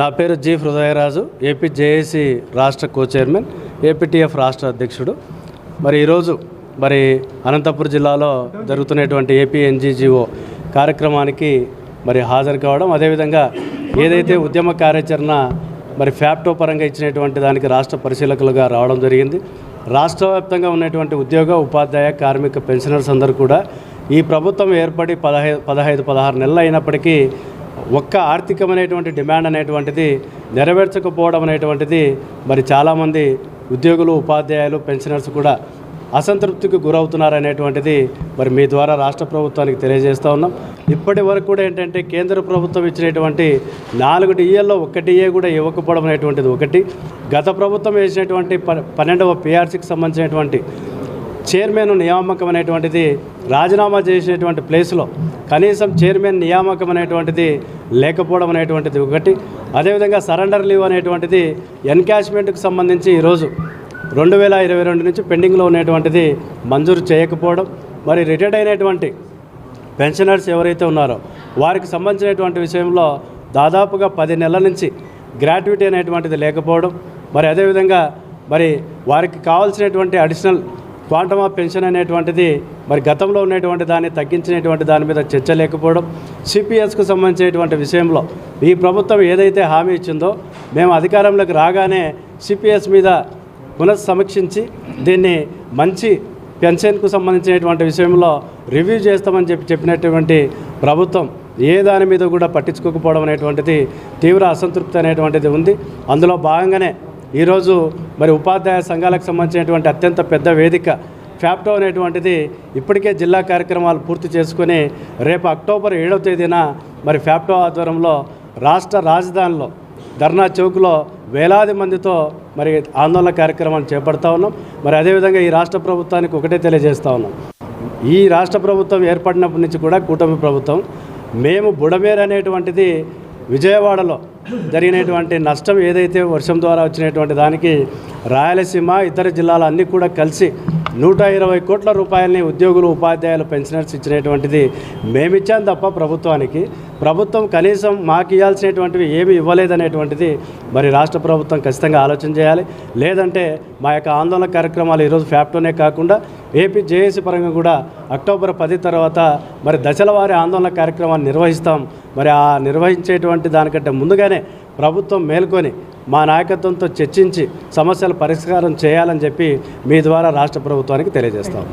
నా పేరు G Hrudayaraju AP JAC రాష్ట్ర కో చైర్మన్ ఏపీటీఎఫ్ రాష్ట్ర అధ్యక్షుడు. మరి ఈరోజు మరి అనంతపురం జిల్లాలో జరుగుతున్నటువంటి ఏపీ ఎన్జీజీఓ కార్యక్రమానికి మరి హాజరు కావడం అదేవిధంగా ఏదైతే ఉద్యమ కార్యాచరణ మరి ఫ్యాప్టో పరంగా ఇచ్చినటువంటి దానికి రాష్ట్ర పరిశీలకులుగా రావడం జరిగింది. రాష్ట్ర వ్యాప్తంగా ఉన్నటువంటి ఉద్యోగ ఉపాధ్యాయ కార్మిక పెన్షనర్స్ అందరూ కూడా ఈ ప్రభుత్వం ఏర్పడి పదహైదు పదహైదు పదహారు నెలలు అయినప్పటికీ ఒక్క ఆర్థికమైనటువంటి డిమాండ్ అనేటువంటిది నెరవేర్చకపోవడం అనేటువంటిది మరి చాలామంది ఉద్యోగులు ఉపాధ్యాయులు పెన్షనర్స్ కూడా అసంతృప్తికి గురవుతున్నారనేటువంటిది మరి మీ ద్వారా రాష్ట్ర ప్రభుత్వానికి తెలియజేస్తూ ఉన్నాం. ఇప్పటి వరకు కూడా ఏంటంటే కేంద్ర ప్రభుత్వం ఇచ్చినటువంటి నాలుగు డిఏల్లో ఒక్క డిఏ కూడా ఇవ్వకపోవడం అనేటువంటిది ఒకటి. గత ప్రభుత్వం వేసినటువంటి ప- పన్నెండవ పిఆర్సీకి సంబంధించినటువంటి చైర్మన్ నియామకం అనేటువంటిది రాజీనామా చేసినటువంటి ప్లేస్లో కనీసం చైర్మన్ నియామకం అనేటువంటిది లేకపోవడం అనేటువంటిది ఒకటి. అదేవిధంగా సరెండర్ లీవ్ అనేటువంటిది ఎన్కాష్మెంట్కు సంబంధించి ఈరోజు రెండు వేల ఇరవై రెండు నుంచి పెండింగ్లో ఉన్నటువంటిది మంజూరు చేయకపోవడం మరి రిటైర్డ్ అయినటువంటి పెన్షనర్స్ ఎవరైతే ఉన్నారో వారికి సంబంధించినటువంటి విషయంలో దాదాపుగా పది నెలల నుంచి గ్రాట్యుటీ అనేటువంటిది లేకపోవడం మరి అదేవిధంగా మరి వారికి కావాల్సినటువంటి అడిషనల్ క్వాంటమ్ ఆఫ్ పెన్షన్ అనేటువంటిది మరి గతంలో ఉన్నటువంటి దాన్ని తగ్గించినటువంటి దాని మీద చర్చ లేకపోవడం సిపిఎస్కు సంబంధించినటువంటి విషయంలో ఈ ప్రభుత్వం ఏదైతే హామీ ఇచ్చిందో మేము అధికారంలోకి రాగానే సిపిఎస్ మీద పునఃసమీక్షించి దీన్ని మంచి పెన్షన్కు సంబంధించినటువంటి విషయంలో రివ్యూ చేస్తామని చెప్పి చెప్పినటువంటి ప్రభుత్వం ఏ దాని మీద కూడా పట్టించుకోకపోవడం అనేటువంటిది తీవ్ర అసంతృప్తి అనేటువంటిది ఉంది. అందులో భాగంగానే ఈరోజు మరి ఉపాధ్యాయ సంఘాలకు సంబంధించినటువంటి అత్యంత పెద్ద వేదిక ఫ్యాప్టో అనేటువంటిది ఇప్పటికే జిల్లా కార్యక్రమాలు పూర్తి చేసుకుని రేపు అక్టోబర్ ఏడవ తేదీన మరి ఫ్యాప్టో ఆధ్వర్యంలో రాష్ట్ర రాజధానిలో ధర్నా చౌక్లో వేలాది మందితో మరి ఆందోళన కార్యక్రమాన్ని చేపడతా ఉన్నాం. మరి అదేవిధంగా ఈ రాష్ట్ర ప్రభుత్వానికి ఒకటే తెలియజేస్తా ఉన్నాం. ఈ రాష్ట్ర ప్రభుత్వం ఏర్పడినప్పటి నుంచి కూడా కూటమి ప్రభుత్వం మేము బుడమేరు అనేటువంటిది విజయవాడలో జరిగినటువంటి నష్టం ఏదైతే వర్షం ద్వారా వచ్చినటువంటి దానికి రాయలసీమ ఇతర జిల్లాలు అన్నీ కూడా కలిసి నూట ఇరవై కోట్ల రూపాయలని ఉద్యోగులు ఉపాధ్యాయులు పెన్షనర్స్ ఇచ్చినటువంటిది మేమిచ్చాం తప్ప ప్రభుత్వానికి. ప్రభుత్వం కనీసం మాకు ఇవ్వాల్సినటువంటివి ఏమి ఇవ్వలేదనేటువంటిది మరి రాష్ట్ర ప్రభుత్వం ఖచ్చితంగా ఆలోచన చేయాలి. లేదంటే మా యొక్క ఆందోళన కార్యక్రమాలు ఈరోజు ఫ్యాప్టోనే కాకుండా ఏపీ జేఏసీ పరంగా కూడా అక్టోబర్ పది తర్వాత మరి దశల వారి ఆందోళన కార్యక్రమాన్ని నిర్వహిస్తాం. మరి ఆ నిర్వహించేటువంటి దానికంటే ముందుగానే ప్రభుత్వం మేల్కొని మా నాయకత్వంతో చర్చించి సమస్యల పరిష్కారం చేయాలని చెప్పి మీ ద్వారా రాష్ట్ర ప్రభుత్వానికి తెలియజేస్తాం.